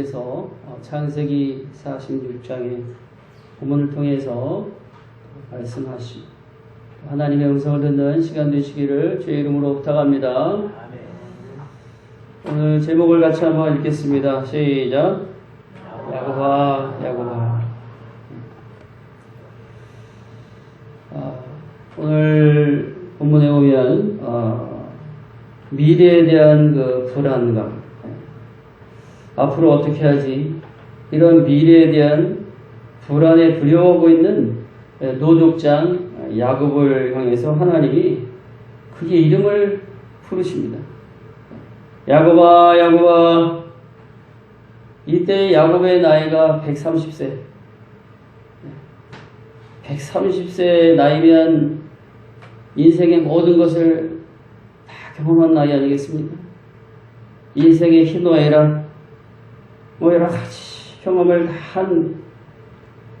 또 하나님께서 어, 창세기 46장의 본문을 통해서 말씀하시 하나님의 음성을 듣는 시간 되시기를 주의 이름으로 부탁합니다. 오늘 제목을 같이 한번 읽겠습니다. 시작. 야고바 야고바. 아, 오늘 본문에 보면 어, 미래에 대한 그 불안감, 앞으로 어떻게 하지? 이런 미래에 대한 불안에 두려워하고 있는 노족장 야곱을 향해서 하나님이 그의 이름을 부르십니다. 야곱아, 야곱아. 이때 야곱의 나이가 130세. 130세 나이면 인생의 모든 것을 다 경험한 나이 아니겠습니까? 인생의 희노애락, 뭐 여러 가지 경험을 다한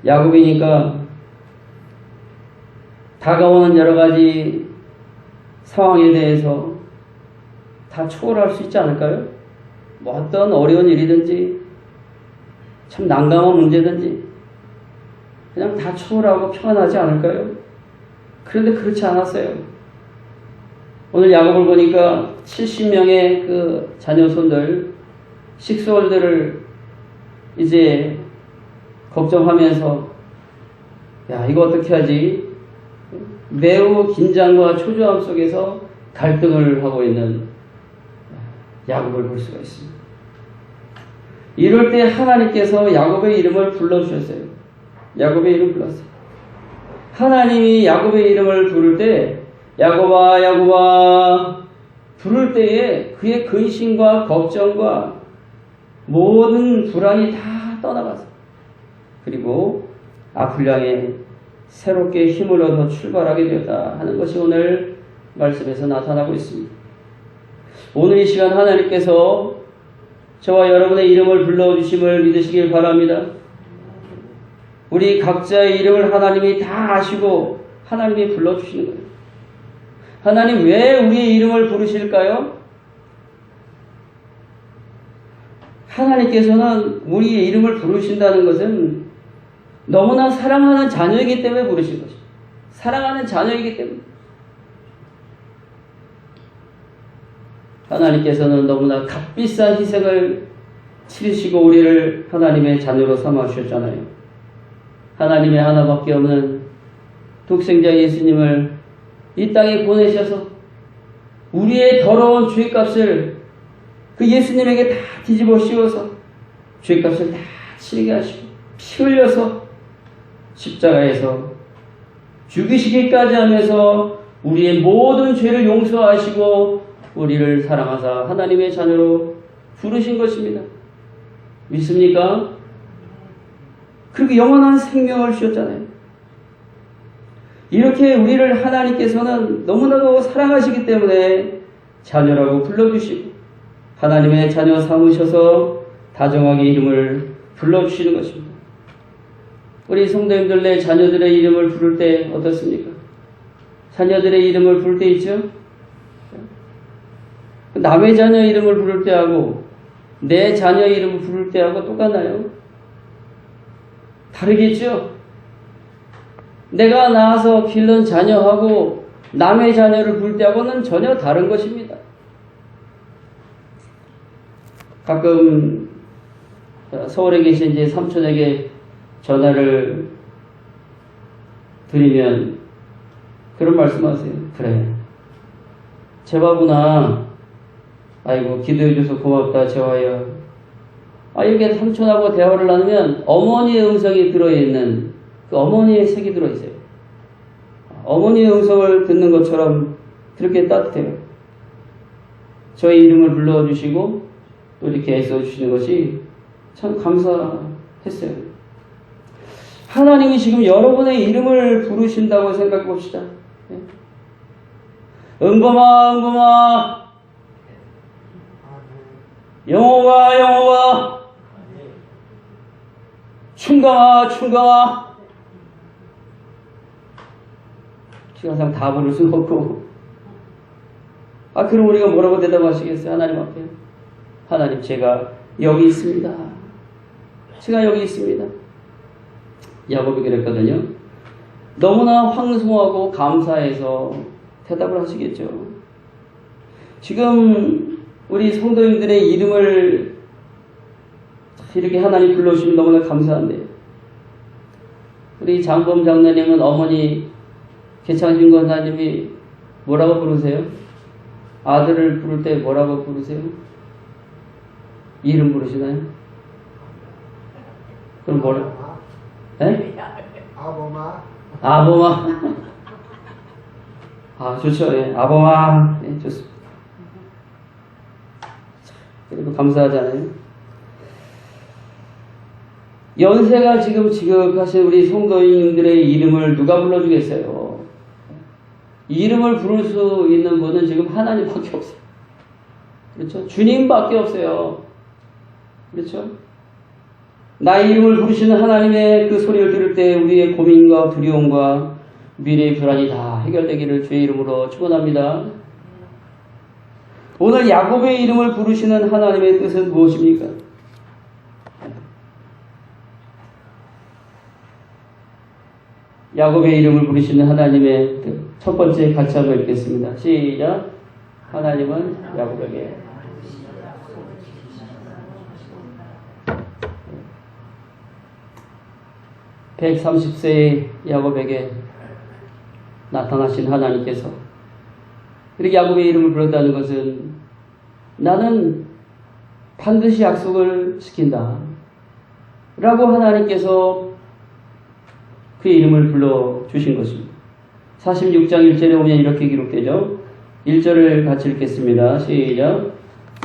야곱이니까 다가오는 여러 가지 상황에 대해서 다 초월할 수 있지 않을까요? 뭐 어떤 어려운 일이든지 참 난감한 문제든지 그냥 다 초월하고 평안하지 않을까요? 그런데 그렇지 않았어요. 오늘 야곱을 보니까 70명의 그 자녀손들, 식솔들을 이제 걱정하면서 야 이거 어떻게 하지? 매우 긴장과 초조함 속에서 갈등을 하고 있는 야곱을 볼 수가 있습니다. 이럴 때 하나님께서 야곱의 이름을 불러주셨어요. 야곱의 이름 불렀어요. 하나님이 야곱의 이름을 부를 때 야곱아 야곱아 부를 때에 그의 근심과 걱정과 모든 불안이 다 떠나갔어요. 그리고 앞을 향해 새롭게 힘을 얻어 출발하게 되었다 하는 것이 오늘 말씀에서 나타나고 있습니다. 오늘 이 시간 하나님께서 저와 여러분의 이름을 불러주심을 믿으시길 바랍니다. 우리 각자의 이름을 하나님이 다 아시고 하나님이 불러주시는 거예요. 하나님 왜 우리의 이름을 부르실까요? 하나님께서는 우리의 이름을 부르신다는 것은 너무나 사랑하는 자녀이기 때문에 부르신 것입니다. 사랑하는 자녀이기 때문에. 하나님께서는 너무나 값비싼 희생을 치르시고 우리를 하나님의 자녀로 삼아 주셨잖아요. 하나님의 하나밖에 없는 독생자 예수님을 이 땅에 보내셔서 우리의 더러운 죄값을 그 예수님에게 다 뒤집어 씌워서 죄값을 다 치르게 하시고 피 흘려서 십자가에서 죽이시기까지 하면서 우리의 모든 죄를 용서하시고 우리를 사랑하사 하나님의 자녀로 부르신 것입니다. 믿습니까? 그리고 영원한 생명을 주셨잖아요. 이렇게 우리를 하나님께서는 너무나도 사랑하시기 때문에 자녀라고 불러주시고 하나님의 자녀 삼으셔서 다정하게 이름을 불러주시는 것입니다. 우리 성도님들 내 자녀들의 이름을 부를 때 어떻습니까? 자녀들의 이름을 부를 때 있죠? 남의 자녀 이름을 부를 때하고 내 자녀 이름을 부를 때하고 똑같나요? 다르겠죠? 내가 낳아서 길른 자녀하고 남의 자녀를 부를 때하고는 전혀 다른 것입니다. 가끔 서울에 계신 이제 삼촌에게 전화를 드리면 그런 말씀하세요. 그래. 제바구나. 아이고 기도해줘서 고맙다 재화야. 아 이렇게 삼촌하고 대화를 나누면 어머니의 음성이 들어있는 그 어머니의 색이 들어있어요. 어머니의 음성을 듣는 것처럼 그렇게 따뜻해요. 저희 이름을 불러주시고 또 이렇게 애써 주시는 것이 참 감사했어요. 하나님이 지금 여러분의 이름을 부르신다고 생각해 봅시다. 은검아, 은검아, 영호가, 영호가, 충강아, 충강아. 시간상 다 부를 수는 없고. 아, 그럼 우리가 뭐라고 대답하시겠어요? 하나님 앞에. 하나님, 제가 여기 있습니다. 제가 여기 있습니다. 야곱이 그랬거든요. 너무나 황송하고 감사해서 대답을 하시겠죠. 지금 우리 성도님들의 이름을 이렇게 하나님 불러주시면 너무나 감사한데 우리 장범 장로님은 어머니 개창신 권사님이 뭐라고 부르세요? 아들을 부를 때 뭐라고 부르세요? 이름 부르시나요? 그럼 뭐라? 에? 아범아 아범아. 아, 좋죠. 예. 아범아. 예, 좋습니다. 그래도 감사하잖아요. 연세가 지금 지급하신 우리 성도님들의 이름을 누가 불러주겠어요? 이름을 부를 수 있는 분은 지금 하나님밖에 없어요. 그렇죠? 주님밖에 없어요. 그렇죠? 나의 이름을 부르시는 하나님의 그 소리를 들을 때 우리의 고민과 두려움과 미래의 불안이 다 해결되기를 주의 이름으로 축원합니다. 오늘 야곱의 이름을 부르시는 하나님의 뜻은 무엇입니까? 야곱의 이름을 부르시는 하나님의 뜻. 첫 번째 같이 한번 읽겠습니다. 시작. 하나님은 야곱에게 130세의 야곱에게 나타나신 하나님께서 이렇게 야곱의 이름을 불렀다는 것은 나는 반드시 약속을 지킨다. 라고 하나님께서 그의 이름을 불러주신 것입니다. 46장 1절에 보면 이렇게 기록되죠. 1절을 같이 읽겠습니다. 시작.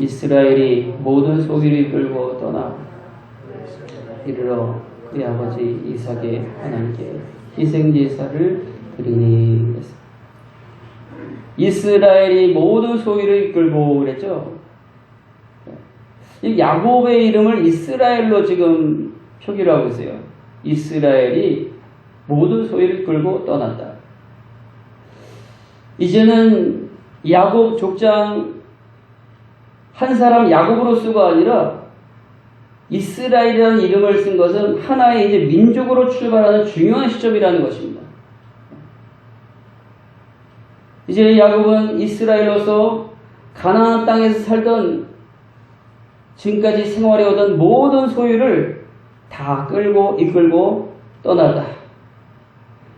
이스라엘이 모든 소기를 이끌고 떠나 이르러 그의 아버지 이삭의 하나님께 희생제사를 드리니. 이스라엘이 모든 소위를 이끌고 그랬죠. 이 야곱의 이름을 이스라엘로 지금 표기를 하고 있어요. 이스라엘이 모든 소위를 이끌고 떠났다. 이제는 야곱 족장 한 사람 야곱으로서가 아니라 이스라엘이라는 이름을 쓴 것은 하나의 이제 민족으로 출발하는 중요한 시점이라는 것입니다. 이제 야곱은 이스라엘로서 가나안 땅에서 살던 지금까지 생활해오던 모든 소유를 다 끌고 이끌고 떠났다.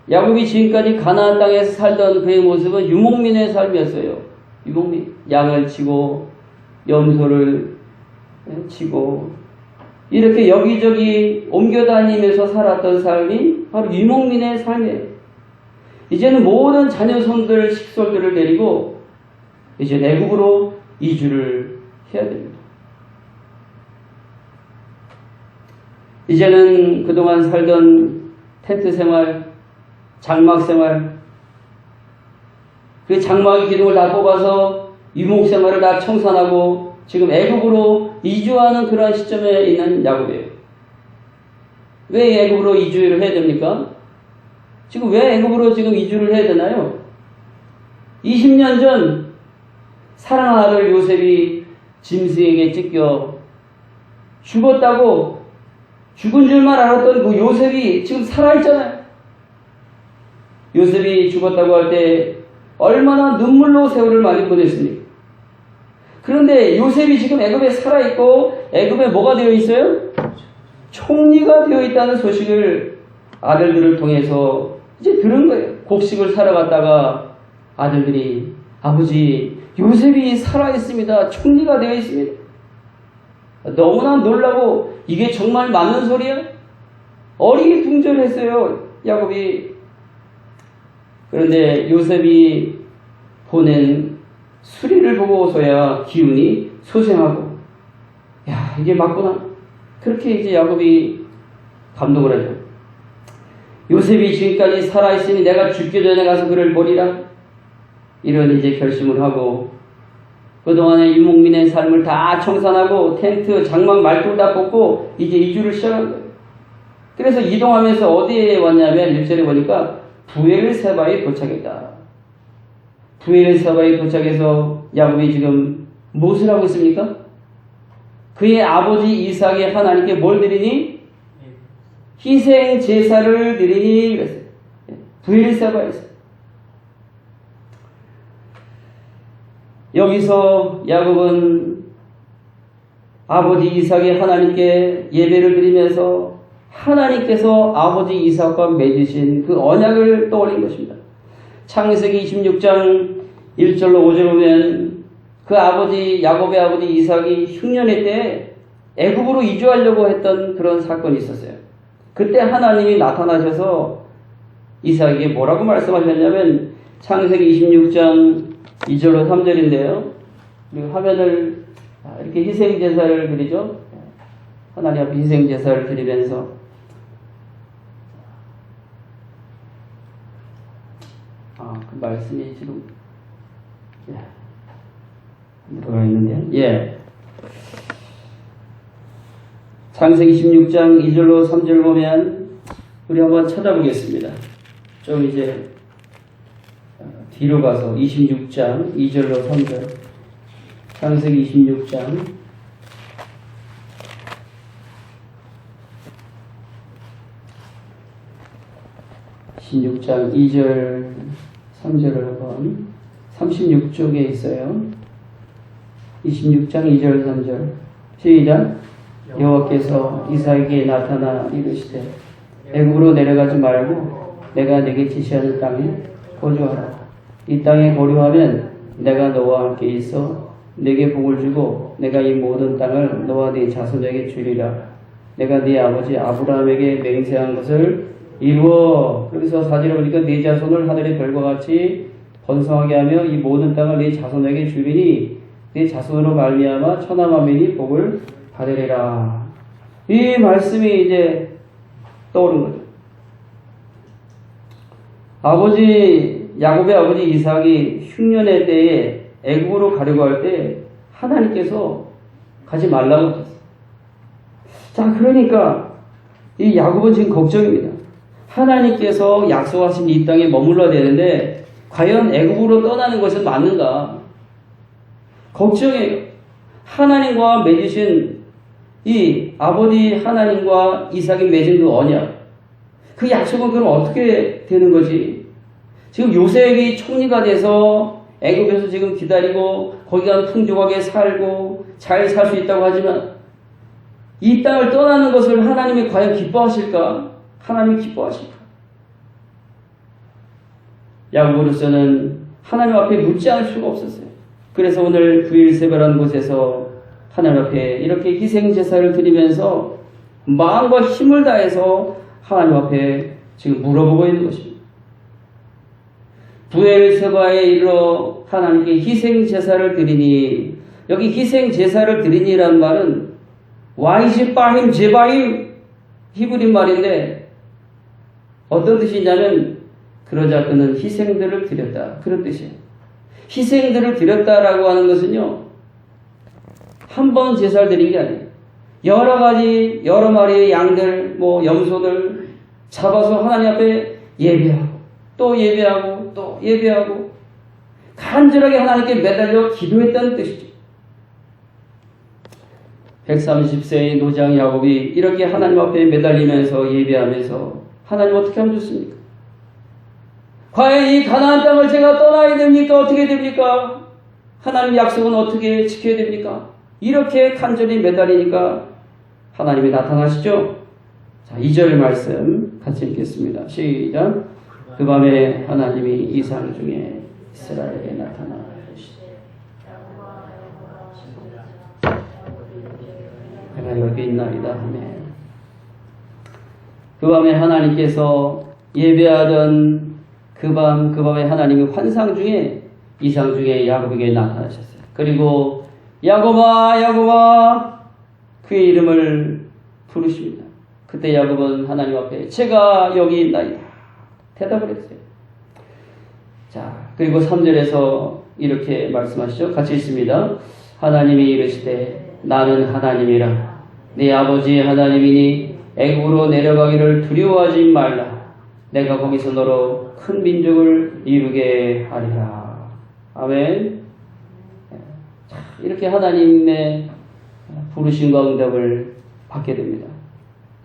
야곱이 지금까지 가나안 땅에서 살던 그의 모습은 유목민의 삶이었어요. 유목민 양을 치고 염소를 치고 이렇게 여기저기 옮겨 다니면서 살았던 삶이 바로 유목민의 삶이에요. 이제는 모든 자녀손들, 식솔들을 데리고 이제 내국으로 이주를 해야 됩니다. 이제는 그동안 살던 텐트 생활, 장막 생활, 그 장막의 기둥을 다 뽑아서 유목 생활을 다 청산하고 지금 애국으로 이주하는 그러한 시점에 있는 야곱이에요. 왜 애국으로 이주를 해야 됩니까? 지금 왜 애국으로 지금 이주를 해야 되나요? 20년 전 사랑하는 아들 요셉이 짐스에게 찢겨 죽었다고 죽은 줄만 알았던 그 요셉이 지금 살아있잖아요. 요셉이 죽었다고 할 때 얼마나 눈물로 세월을 많이 보냈습니까? 그런데 요셉이 지금 애굽에 살아있고 애굽에 뭐가 되어 있어요? 총리가 되어 있다는 소식을 아들들을 통해서 이제 들은 거예요. 곡식을 사러 갔다가 아들들이 아버지 요셉이 살아있습니다. 총리가 되어 있습니다. 너무나 놀라고 이게 정말 맞는 소리야? 어리게 둥절했어요. 야곱이. 그런데 요셉이 보낸 수리를 보고서야 기운이 소생하고 야 이게 맞구나. 그렇게 이제 야곱이 감동을 하죠. 요셉이 지금까지 살아있으니 내가 죽기 전에 가서 그를 보리라. 이런 이제 결심을 하고 그동안의 유목민의 삶을 다 청산하고 텐트, 장막, 말뚝 다 뽑고 이제 이주를 시작한 거예요. 그래서 이동하면서 어디에 왔냐면 1절에 보니까 부엘 세바에 도착했다. 부엘 세바에 도착해서 야곱이 지금 무엇을 하고 있습니까? 그의 아버지 이삭이 하나님께 뭘 드리니? 희생 제사를 드리니 그랬어요. 부엘세바에서 여기서 야곱은 아버지 이삭이 하나님께 예배를 드리면서 하나님께서 아버지 이삭과 맺으신 그 언약을 떠올린 것입니다. 창세기 26장 1절로 5절 보면 그 아버지 야곱의 아버지 이삭이 흉년의 때 애굽으로 이주하려고 했던 그런 사건이 있었어요. 그때 하나님이 나타나셔서 이삭에게 뭐라고 말씀하셨냐면 창세기 26장 2절로 3절인데요. 그리고 화면을 아, 이렇게 희생 제사를 드리죠. 하나님 앞에 희생 제사를 드리면서 아, 그 말씀이 지금 예. 들어가 있는데요. 예. 창세기 16장 2절로 3절 보면 우리 한번 찾아보겠습니다. 좀 이제 어, 뒤로 가서 26장 2절로 3절 창세기 26장 16장 2절 3절을 한번 36쪽에 있어요. 26장 2절 3절. 시작. 여호와께서 이삭에게 나타나 이르시되 애굽으로 내려가지 말고 내가 내게 지시하는 땅에 거주하라. 이 땅에 거류하면 내가 너와 함께 있어 내게 복을 주고 내가 이 모든 땅을 너와 네 자손에게 주리라. 내가 네 아버지 아브라함에게 맹세한 것을 이루어. 그래서 사진을 보니까 네 자손을 하늘의 별과 같이 번성하게 하며 이 모든 땅을 네 자손에게 주리니 네 자손으로 말미암아 천하 만민이 복을 받으리라. 이 말씀이 이제 떠오른 거죠. 아버지 야곱의 아버지 이삭이 흉년의 때에 애굽으로 가려고 할 때 하나님께서 가지 말라고 하셨어요. 자, 그러니까 이 야곱은 지금 걱정입니다. 하나님께서 약속하신 이 땅에 머물러야 되는데 과연 애굽으로 떠나는 것은 맞는가? 걱정해요. 하나님과 맺으신 이 아버지 하나님과 이삭이 맺은 그 언약, 그 약속은 그럼 어떻게 되는 거지? 지금 요셉이 총리가 돼서 애굽에서 지금 기다리고 거기가 풍족하게 살고 잘 살 수 있다고 하지만 이 땅을 떠나는 것을 하나님이 과연 기뻐하실까? 하나님이 기뻐하실까? 야곱으로서는 하나님 앞에 묻지 않을 수가 없었어요. 그래서 오늘 부일세배라는 곳에서 하나님 앞에 이렇게 희생 제사를 드리면서 마음과 힘을 다해서 하나님 앞에 지금 물어보고 있는 것입니다. 부엘세바에 이르러 하나님께 희생 제사를 드리니 여기 희생 제사를 드리니라는 말은 와이시 빠힘 제바임 히브리 말인데 어떤 뜻이냐면 그러자 그는 희생들을 드렸다 그런 뜻이에요. 희생들을 드렸다라고 하는 것은요 한 번 제사를 드린 게 아니에요. 여러 가지 여러 마리의 양들 뭐 염소들 잡아서 하나님 앞에 예배하고 또 예배하고 또 예배하고 간절하게 하나님께 매달려 기도했다는 뜻이죠. 130세의 노장 야곱이 이렇게 하나님 앞에 매달리면서 예배하면서 하나님 어떻게 하면 좋습니까? 과연 이 가나안 땅을 제가 떠나야 됩니까? 어떻게 됩니까? 하나님 약속은 어떻게 지켜야 됩니까? 이렇게 간절히 매달리니까 하나님이 나타나시죠? 자, 2절 말씀 같이 읽겠습니다. 시작. 그 밤에 하나님이 이상 중에 이스라엘에게 나타나 내가 여기 있나이다 하네. 그 밤에 하나님께서 예배하던 그 밤, 그 밤에 하나님이 환상 중에 이상 중에 야곱에게 나타나셨어요. 그리고 야곱아, 야곱아, 그의 이름을 부르십니다. 그때 야곱은 하나님 앞에 제가 여기 있나이다. 대답을 했어요. 자, 그리고 3절에서 이렇게 말씀하시죠. 같이 있습니다. 하나님이 이르시되 나는 하나님이라. 네 아버지 하나님이니 애굽으로 내려가기를 두려워하지 말라. 내가 거기서 너로 큰 민족을 이루게 하리라. 아멘. 자, 이렇게 하나님의 부르심과 응답을 받게 됩니다.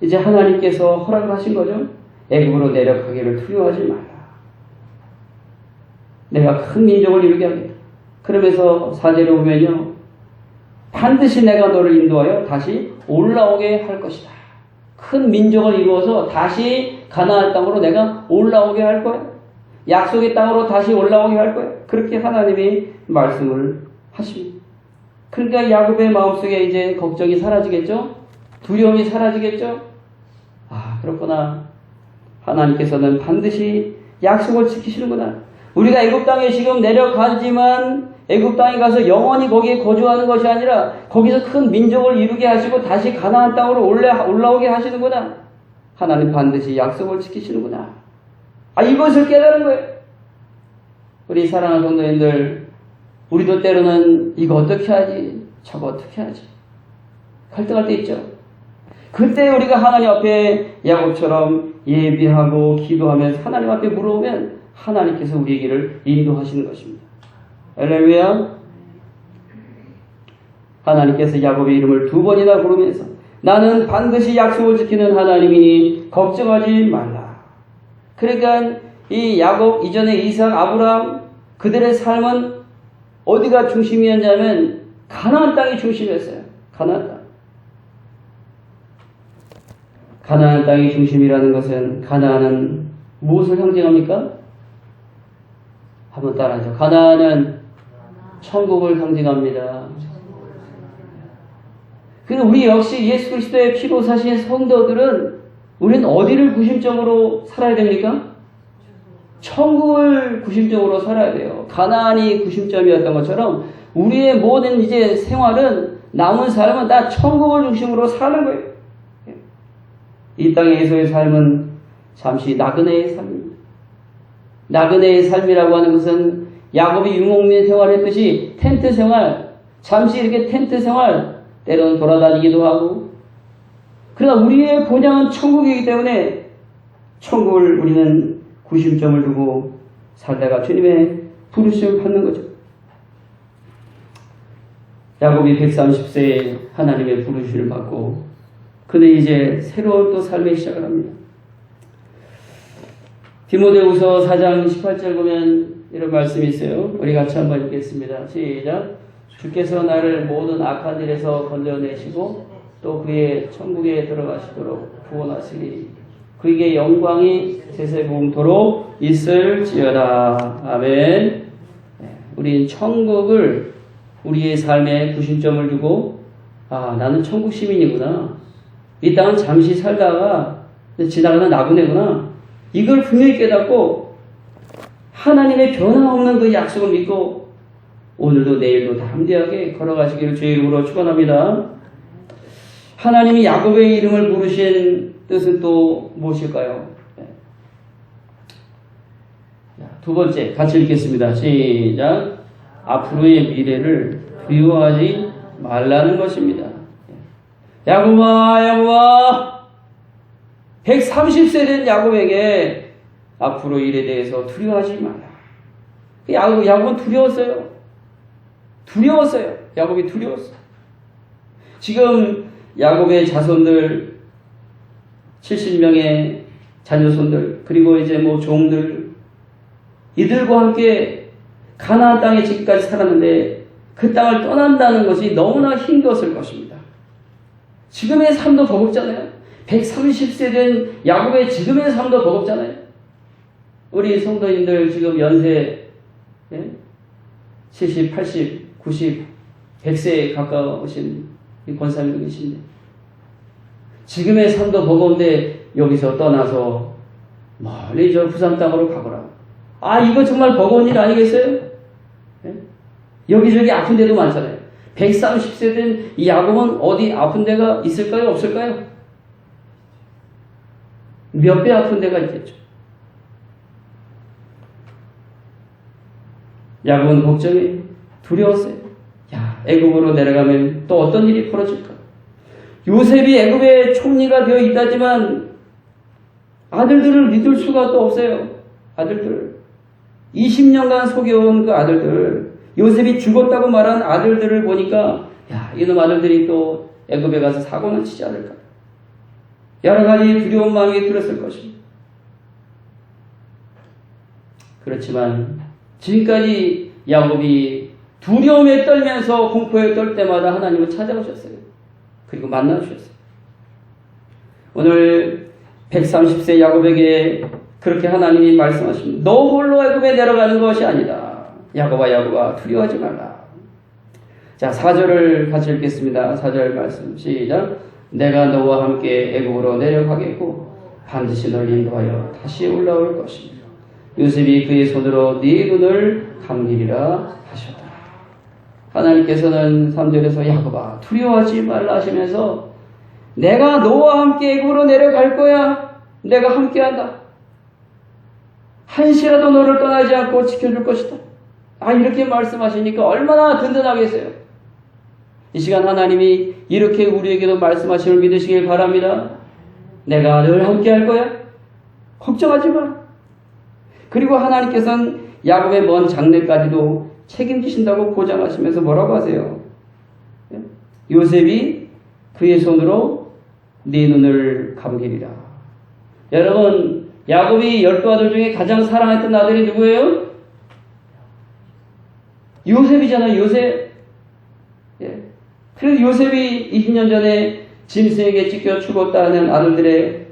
이제 하나님께서 허락을 하신 거죠. 애굽으로 내려가기를 두려워하지 말라. 내가 큰 민족을 이루게 하겠다. 그러면서 사제를 보면요. 반드시 내가 너를 인도하여 다시 올라오게 할 것이다. 큰 민족을 이루어서 다시 가나안 땅으로 내가 올라오게 할 거야. 약속의 땅으로 다시 올라오게 할 거야. 그렇게 하나님이 말씀을 하십니다. 그러니까 야곱의 마음속에 이제 걱정이 사라지겠죠? 두려움이 사라지겠죠? 아, 그렇구나. 하나님께서는 반드시 약속을 지키시는구나. 우리가 애굽 땅에 지금 내려가지만 애굽 땅에 가서 영원히 거기에 거주하는 것이 아니라 거기서 큰 민족을 이루게 하시고 다시 가나안 땅으로 올라, 올라오게 하시는구나. 하나님 반드시 약속을 지키시는구나. 아, 이것을 깨달은 거예요. 우리 사랑하는 성도님들, 우리도 때로는 이거 어떻게 하지? 저거 어떻게 하지? 갈등할 때 있죠. 그때 우리가 하나님 앞에 야곱처럼 예비하고 기도하면서 하나님 앞에 물어오면 하나님께서 우리의 길을 인도하시는 것입니다. 할렐루야. 하나님께서 야곱의 이름을 두 번이나 부르면서 나는 반드시 약속을 지키는 하나님이니 걱정하지 말라. 그러니까 이 야곱 이전에 이삭 아브라함 그들의 삶은 어디가 중심이었냐면 가나안 땅이 중심이었어요. 가나안 땅. 가나안 땅이 중심이라는 것은 가나안은 무엇을 상징합니까? 한번 따라하죠. 가나안은 천국을 상징합니다. 그래서 우리 역시 예수 그리스도의 피로 사신 성도들은 우리는 어디를 구심적으로 살아야 됩니까? 천국을 구심적으로 살아야 돼요. 가나안이 구심점이었던 것처럼 우리의 모든 이제 생활은 남은 삶은 다 천국을 중심으로 사는 거예요. 이 땅에서의 삶은 잠시 나그네의 삶입니다. 나그네의 삶이라고 하는 것은 야곱이 유목민 생활했듯이 텐트 생활, 잠시 이렇게 텐트 생활, 때로는 돌아다니기도 하고, 그러나 우리의 본향은 천국이기 때문에 천국을 우리는 구심점을 두고 살다가 주님의 부르심을 받는 거죠. 야곱이 130세에 하나님의 부르심을 받고 그는 이제 새로운 또 삶의 시작을 합니다. 디모데후서 4장 18절 보면 이런 말씀이 있어요. 우리 같이 한번 읽겠습니다. 시작. 주께서 나를 모든 악한 일에서 건져내시고 또 그의 천국에 들어가시도록 구원하시니 그에게 영광이 세세봉토록 있을지어다. 아멘. 우리 천국을 우리의 삶에 구심점을 두고 아 나는 천국 시민이구나. 이 땅은 잠시 살다가 지나가는 나그네구나. 이걸 분명히 깨닫고 하나님의 변함없는 그 약속을 믿고 오늘도 내일도 담대하게 걸어가시기를 주의 이름으로 축원합니다. 하나님이 야곱의 이름을 부르신 뜻은 또 무엇일까요? 네. 두 번째 같이 읽겠습니다. 시작. 앞으로의 미래를 두려워하지 말라는 것입니다. 야곱아, 야곱아, 130세 된 야곱에게 앞으로 일에 대해서 두려워하지 마라. 야곱, 야곱은 두려웠어요. 두려웠어요. 야곱이 두려웠어요. 지금 야곱의 자손들 70명의 자녀손들 그리고 이제 뭐 종들 이들과 함께 가나안 땅에 지금까지 살았는데 그 땅을 떠난다는 것이 너무나 힘들었을 것입니다. 지금의 삶도 버겁잖아요. 130세 된 야곱의 지금의 삶도 버겁잖아요. 우리 성도님들 지금 연세 예? 70, 80, 90, 100세에 가까우신 권사님도 계신데 지금의 삶도 버거운데 여기서 떠나서 멀리 저 부산 땅으로 가거라. 아 이거 정말 버거운 일 아니겠어요? 예? 여기저기 아픈 데도 많잖아요. 130세 된이 야곱은 어디 아픈 데가 있을까요? 없을까요? 몇 배 아픈 데가 있겠죠. 야곱은 걱정이 두려웠어요. 야, 애굽으로 내려가면 또 어떤 일이 벌어질까? 요셉이 애굽의 총리가 되어 있다지만 아들들을 믿을 수가 또 없어요. 아들들. 20년간 속여온 그 아들들. 요셉이 죽었다고 말한 아들들을 보니까 야, 이놈 아들들이 또 애굽에 가서 사고는 치지 않을까. 여러 가지 두려운 마음이 들었을 것입니다. 그렇지만 지금까지 야곱이 두려움에 떨면서 공포에 떨 때마다 하나님을 찾아오셨어요. 그리고 만나주셨어요. 오늘 130세 야곱에게 그렇게 하나님이 말씀하십니다. 너 홀로 애굽에 내려가는 것이 아니다. 야곱아 야곱아 두려워하지 말라. 자 4절을 같이 읽겠습니다. 4절 말씀 시작. 내가 너와 함께 애굽으로 내려가겠고 반드시 널 인도하여 다시 올라올 것이며 요셉이 그의 손으로 네 눈을 감기리라 하나님께서는 3절에서 야곱아 두려워하지 말라 하시면서 내가 너와 함께 애굽으로 내려갈 거야. 내가 함께한다. 한시라도 너를 떠나지 않고 지켜줄 것이다. 아 이렇게 말씀하시니까 얼마나 든든하겠어요. 이 시간 하나님이 이렇게 우리에게도 말씀하심을 믿으시길 바랍니다. 내가 늘 함께할 거야. 걱정하지 마. 그리고 하나님께서는 야곱의 먼 장래까지도 책임지신다고 보장하시면서 뭐라고 하세요? 예? 요셉이 그의 손으로 네 눈을 감기리라. 여러분, 야곱이 열두 아들 중에 가장 사랑했던 아들이 누구예요? 요셉이잖아요, 요셉. 예. 그래서 요셉이 20년 전에 짐승에게 찢겨 죽었다는 아들들의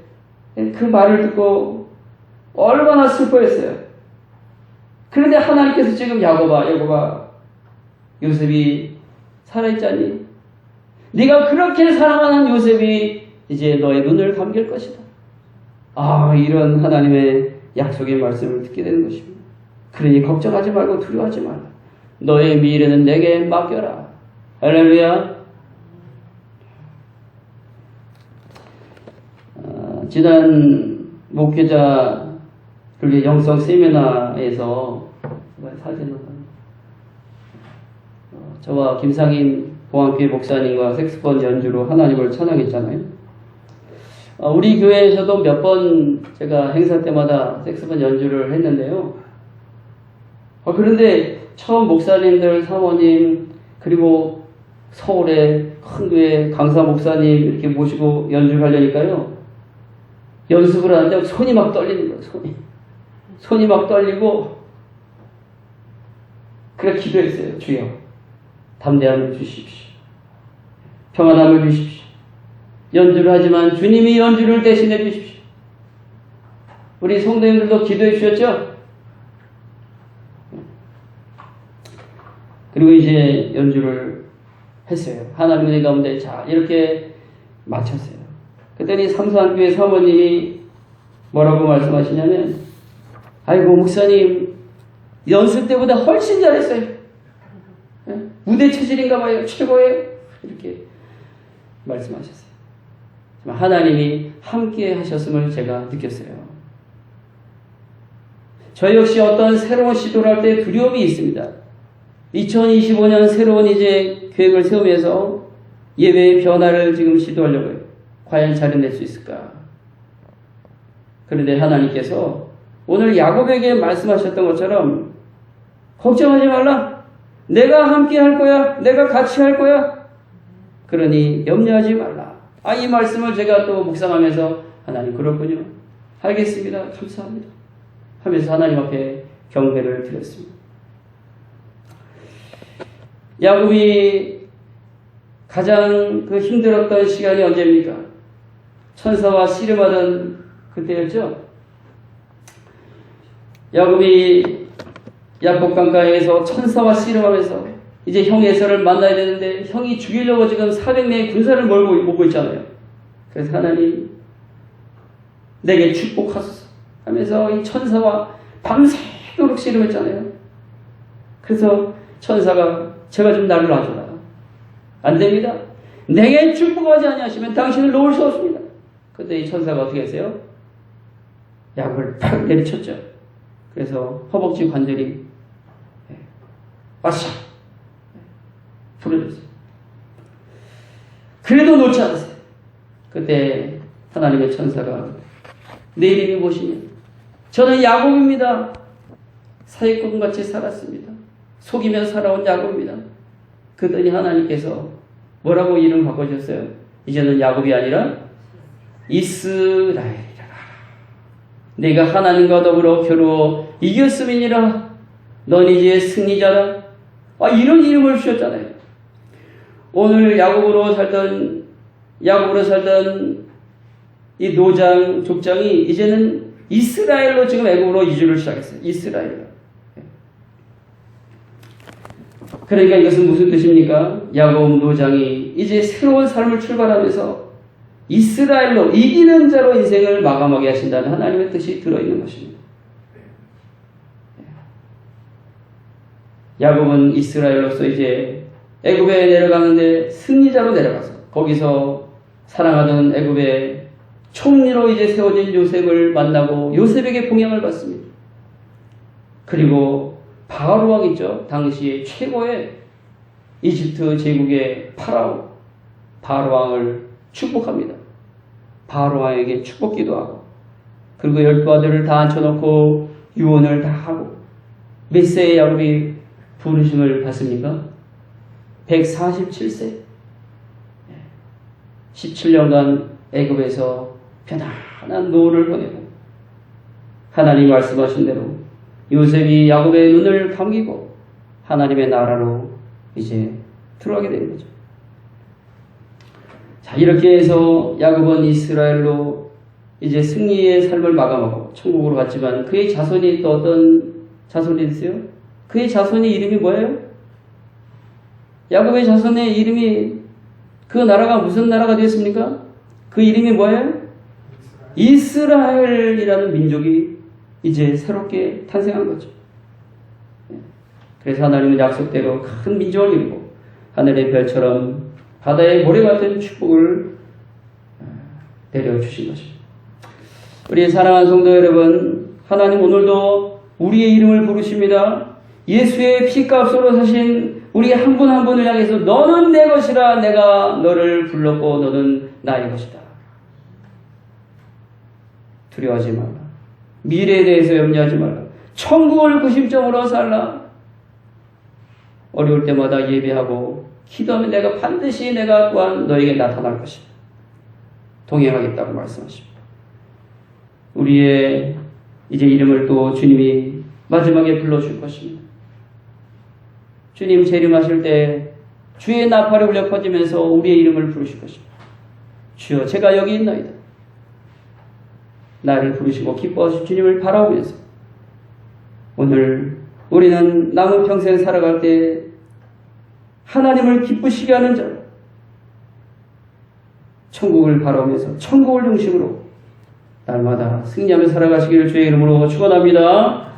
그 말을 듣고 얼마나 슬퍼했어요. 그런데 하나님께서 지금 야곱아, 야곱아, 요셉이 살아있잖니? 네가 그렇게 사랑하는 요셉이 이제 너의 눈을 감길 것이다. 아, 이런 하나님의 약속의 말씀을 듣게 되는 것입니다. 그러니 걱정하지 말고 두려워하지 말라. 너의 미래는 내게 맡겨라. 할렐루야. 어, 지난 목회자 그리고 영성 세미나에서 사진을 어, 저와 김상인 보안교회 목사님과 색스폰 연주로 하나님을 찬양했잖아요. 어, 우리 교회에서도 몇 번 제가 행사 때마다 색스폰 연주를 했는데요. 어, 그런데 처음 목사님들, 사모님, 그리고 서울에 큰 교회 강사 목사님 이렇게 모시고 연주를 하려니까요. 연습을 하는데 손이 막 떨리는 거예요, 손이. 손이 막 떨리고, 그래 기도했어요, 주여. 담대함을 주십시오. 평안함을 주십시오. 연주를 하지만 주님이 연주를 대신해 주십시오. 우리 성도님들도 기도해 주셨죠? 그리고 이제 연주를 했어요. 하나님의 가운데 자 이렇게 마쳤어요. 그랬더니 삼수한교회 사모님이 뭐라고 말씀하시냐면 아이고 목사님 연습 때보다 훨씬 잘했어요. 예? 무대 체질인가 봐요. 최고예요. 이렇게 말씀하셨어요. 하나님이 함께 하셨음을 제가 느꼈어요. 저 역시 어떤 새로운 시도를 할 때 두려움이 있습니다. 2025년 새로운 이제 계획을 세우면서 예배의 변화를 지금 시도하려고요. 과연 잘해낼 수 있을까? 그런데 하나님께서 오늘 야곱에게 말씀하셨던 것처럼 걱정하지 말라. 내가 함께 할 거야. 내가 같이 할 거야. 그러니 염려하지 말라. 아, 이 말씀을 제가 또 묵상하면서 하나님 그렇군요. 알겠습니다. 감사합니다. 하면서 하나님 앞에 경배를 드렸습니다. 야곱이 가장 그 힘들었던 시간이 언제입니까? 천사와 씨름하던 그때였죠. 야곱이 야곱 강가에서 천사와 씨름하면서 이제 형 에서를 만나야 되는데 형이 죽이려고 지금 400명의 군사를 몰고 오고 있잖아요. 그래서 하나님 내게 축복하소서 하면서 이 천사와 밤새도록 씨름했잖아요. 그래서 천사가 제가 좀 나를 놔줘라. 안 됩니다. 내게 축복하지 아니하시면 당신을 놓을 수 없습니다. 근데 이 천사가 어떻게 했어요? 약을 팍 내리쳤죠. 그래서 허벅지 관절이 와샤 부러졌어요. 그래도 놓지 않았어요. 그때 하나님의 천사가 내 이름이 무엇이냐? 저는 야곱입니다. 사기꾼 같이 살았습니다. 속이며 살아온 야곱입니다. 그더니 하나님께서 뭐라고 이름 바꿔주셨어요? 이제는 야곱이 아니라 이스라엘 내가 하나님과 더불어 겨루어 이겼음이니라. 넌 이제 승리자라. 아, 이런 이름을 주셨잖아요. 오늘 야곱으로 살던, 야곱으로 살던 이 노장, 족장이 이제는 이스라엘로 지금 애굽으로 이주를 시작했어요. 이스라엘. 그러니까 이것은 무슨 뜻입니까? 야곱 노장이 이제 새로운 삶을 출발하면서 이스라엘로 이기는 자로 인생을 마감하게 하신다는 하나님의 뜻이 들어있는 것입니다. 야곱은 이스라엘로서 이제 애굽에 내려가는데 승리자로 내려가서 거기서 사랑하던 애굽의 총리로 이제 세워진 요셉을 만나고 요셉에게 봉양을 받습니다. 그리고 바알 왕 있죠. 당시의 최고의 이집트 제국의 파라오 바알 왕을 축복합니다. 바알 왕에게 축복 기도 하고 그리고 열두 아들을 다 앉혀놓고 유언을 다 하고 몇 세의 야곱이 부르심을 받습니까? 147세 17년간 애굽에서 편안한 노후를 보내고 하나님 말씀하신 대로 요셉이 야곱의 눈을 감기고 하나님의 나라로 이제 들어가게 되는 거죠. 자, 이렇게 해서 야곱은 이스라엘로 이제 승리의 삶을 마감하고 천국으로 갔지만 그의 자손이 또 어떤 자손이 있어요? 그의 자손의 이름이 뭐예요? 야곱의 자손의 이름이 그 나라가 무슨 나라가 되었습니까? 그 이름이 뭐예요? 이스라엘 이라는 민족이 이제 새롭게 탄생한 거죠. 그래서 하나님은 약속대로 큰 민족을 이루고 하늘의 별처럼 바다의 모래 같은 축복을 내려주신 것입니다. 우리 사랑하는 성도 여러분, 하나님 오늘도 우리의 이름을 부르십니다. 예수의 피값으로 사신 우리 한 분 한 분을 향해서 너는 내 것이라 내가 너를 불렀고 너는 나의 것이다. 두려워하지 말라. 미래에 대해서 염려하지 말라. 천국을 구심점으로 살라. 어려울 때마다 예배하고 기도하면 내가 반드시 내가 또한 너에게 나타날 것이다. 동행하겠다고 말씀하십니다. 우리의 이제 이름을 또 주님이 마지막에 불러줄 것입니다. 주님 재림하실 때 주의 나팔이 울려 퍼지면서 우리의 이름을 부르실 것입니다. 주여 제가 여기 있나이다. 나를 부르시고 기뻐하실 주님을 바라보면서 오늘 우리는 남은 평생 살아갈 때 하나님을 기쁘시게 하는 자 천국을 바라보면서 천국을 중심으로 날마다 승리하며 살아가시기를 주의 이름으로 축원합니다.